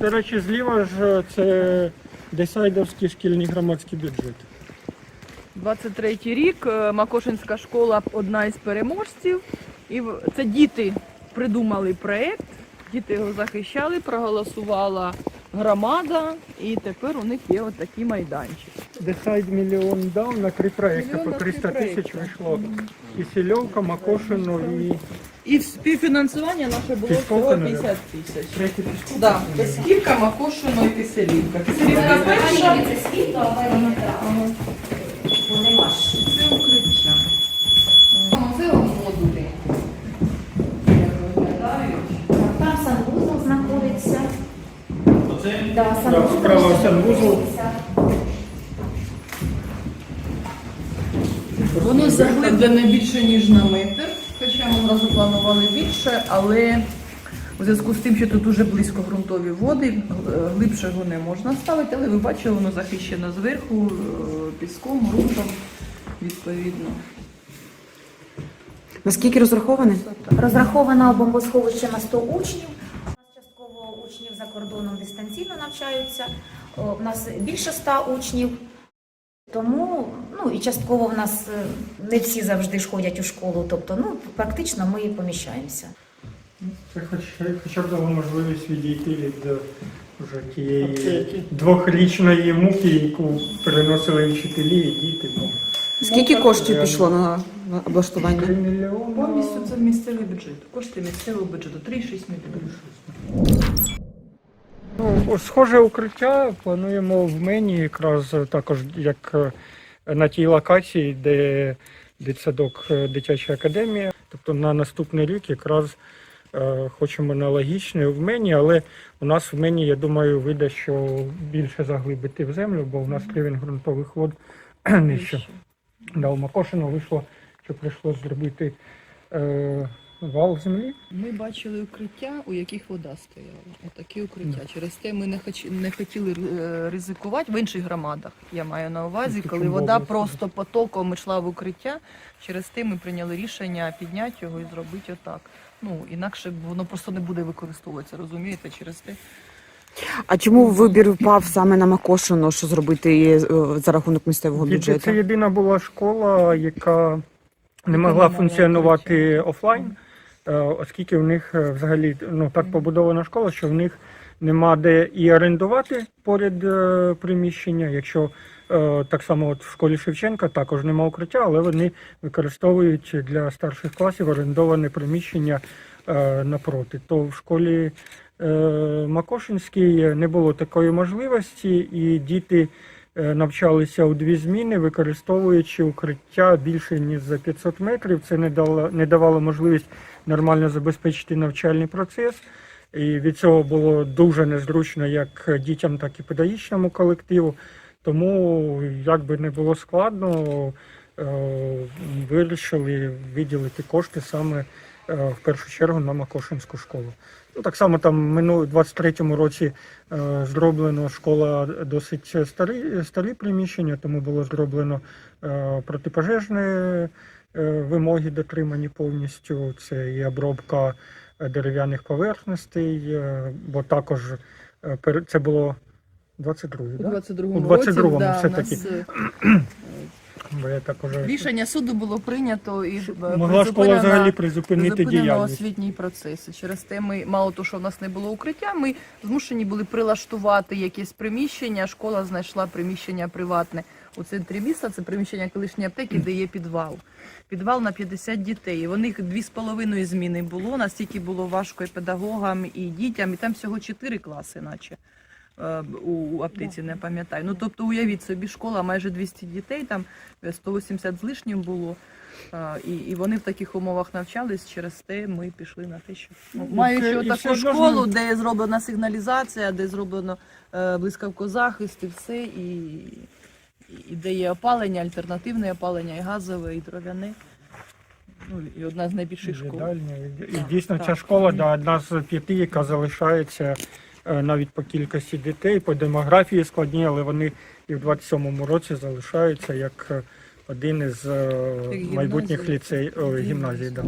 до речі, зліва ж це Десайдовський шкільний громадський бюджет. 23 рік, е, Макошинська школа одна із переможців. І це діти придумали проєкт, діти його захищали, проголосувала громада, і тепер у них є отакий майданчик. Десайд мільйон дав на три Мільйон по 300 тисяч вийшло. Кисельовка, Макошино і І співфінансування наше було всього 50 тисяч. Да, Песківка, Макошино і Киселівка. Киселівка перша. Це укриття. Це модулі. Там санвузол знаходиться. Да, Да, санвузол справа санвузол. Воно заглиблене більше, ніж на метр, хоча ми одразу планували більше, але у зв'язку з тим, що тут дуже близько ґрунтові води, е, глибше його не можна ставити, але ви бачили, воно захищено зверху е, піском, ґрунтом, відповідно. Наскільки розраховане? Розраховано бомбосховище на 100 учнів. У нас частково учнів за кордоном дистанційно навчаються. У нас більше 100 учнів. Тому ну і частково в нас е, не всі завжди ж ходять у школу. Тобто, ну практично ми поміщаємося. Це хоч, хоча б дало можливість відійти від е, вже тієї двохрічної муки, яку переносили і вчителі, і діти. Бо Скільки Ну, коштів пішло на, на облаштування? 3 мільйони. Повністю це місцевий бюджет. Кошти місцевого бюджету 3,6 мільйонів. Ну, схоже укриття плануємо в мені якраз також як е, на тій локації, де дитсадок е, дитяча академія. Тобто на наступний рік якраз е, хочемо аналогічне в мені, але у нас в мені, я думаю, вийде, що більше заглибити в землю, бо у нас рівень ґрунтових вод нижче. Да, у Макошино вийшло, що прийшлося зробити е, вал землі. Ми бачили укриття, у яких вода стояла. Отакі укриття. Через те ми не, хоч, не хотіли е, ризикувати в інших громадах. Я маю на увазі, коли вода просто потоком йшла в укриття. Через те ми прийняли рішення підняти його і зробити отак. Ну інакше воно просто не буде використовуватися, розумієте? Через те. А чому вибір впав саме на Макошино, що зробити е, за рахунок місцевого бюджету? Це єдина була школа, яка не могла функціонувати офлайн, оскільки в них е, взагалі ну, так побудована школа, що в них нема де і орендувати поряд е, приміщення. Якщо е, так само от в школі Шевченка також нема укриття, але вони використовують для старших класів орендоване приміщення е, напроти. То в школі е, Макошинській не було такої можливості, і діти е, навчалися у дві зміни, використовуючи укриття більше ніж за 500 метрів. Це не дало не давало можливість нормально забезпечити навчальний процес. І від цього було дуже незручно як дітям, так і педагогічному колективу. Тому, як би не було складно, е, вирішили виділити кошти саме е, в першу чергу на Макошинську школу. Ну, так само там минуло 23-му році е, зроблено школа досить старі, старі приміщення, тому було зроблено е, протипожежні е, вимоги дотримані повністю. Це і обробка е, дерев'яних поверхностей, е, бо також е, це було 22-й, У 22-му У 22-му да, все-таки. нас е, Бо я так уже рішення суду було прийнято і е, могла школа призупинено- взагалі призупинити Призупинено діяльність. освітній процес. І Через те ми, мало того, що в нас не було укриття, ми змушені були прилаштувати якесь приміщення. Школа знайшла приміщення приватне у центрі міста. Це приміщення колишньої аптеки, де є підвал. Підвал на 50 дітей. У них дві з половиною зміни було. Настільки було важко і педагогам, і дітям. І там всього чотири класи, наче. Е, У аптеці не пам'ятаю. Ну тобто, уявіть собі, школа майже 200 дітей, там е, 180 з лишнім було. І, і вони в таких умовах навчались, через те ми пішли на те, що ну, маючи і таку ж можна- школу, де зроблена сигналізація, де зроблено е, блискавкозахист і все, і, і де є опалення, альтернативне опалення, і газове, і дров'яне. Ну, і одна з найбільших школ. І- І Так, дійсно так. ця школа да, одна з п'яти, яка залишається е, навіть по кількості дітей, по демографії складні, але вони і в 27-му році залишаються як е, один із е, майбутніх ліцей, гімназії. гімназій. Да.